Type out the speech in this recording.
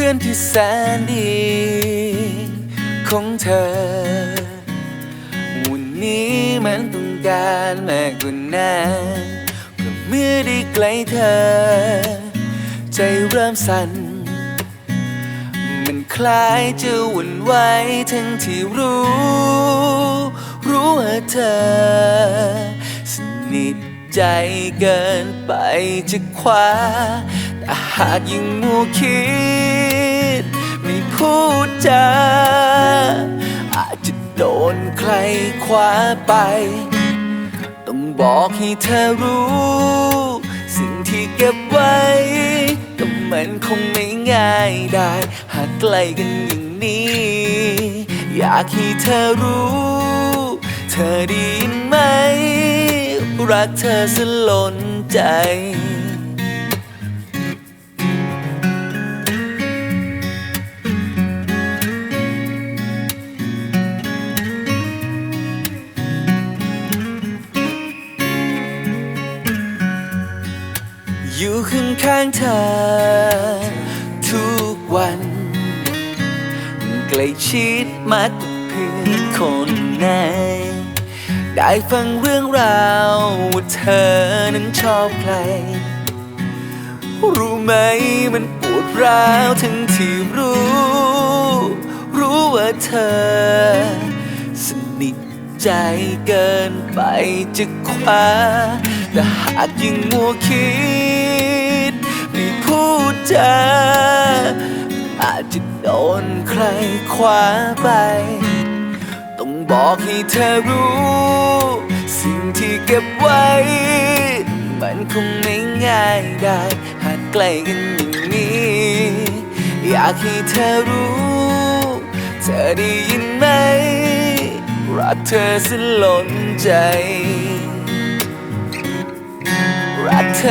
พื่อนที่แสนดี ของเธอ วันนี้มันต้องการมากกว่านั้นเพราะเมื่อได้ใกล้เธอ ใจเริ่มสั่น มันคล้ายจะหวุ่นไหวทั้งที่รู้ รู้ว่าเธอ สนิทใจเกินไปจะคว้า หากยังมัวคิด ไม่พูดจาอาจจะโดนใครคว้าไป ต้องบอกให้เธอรู้ สิ่งที่เก็บไว้ ก็มันคงไม่ง่ายได้ หากใกล้กันอย่างนี้ อยากให้เธอรู้ เธอดีไหม รักเธอสลนใจ อยู่ข้างข้างๆเธอ ทุกวัน ใกล้ชิดมากกว่าเพื่อนคนไหน ได้ฟังเรื่องราวว่าเธอนั้นชอบใคร รู้ไหมมันปวดร้าวทั้งที่รู้ รู้ว่าเธอ สนิทใจเกินไปจะคว้าแต่หากยังมัวคิด พูดจาอาจจะโดนใครคว้าไป ต้องบอกให้เธอรู้ สิ่งที่เก็บไว้ มันคงไม่ง่ายได้ หากใกล้กันอย่างนี้ อยากให้เธอรู้ เธอได้ยินไหมรักเธอสล้นใจ รักเธ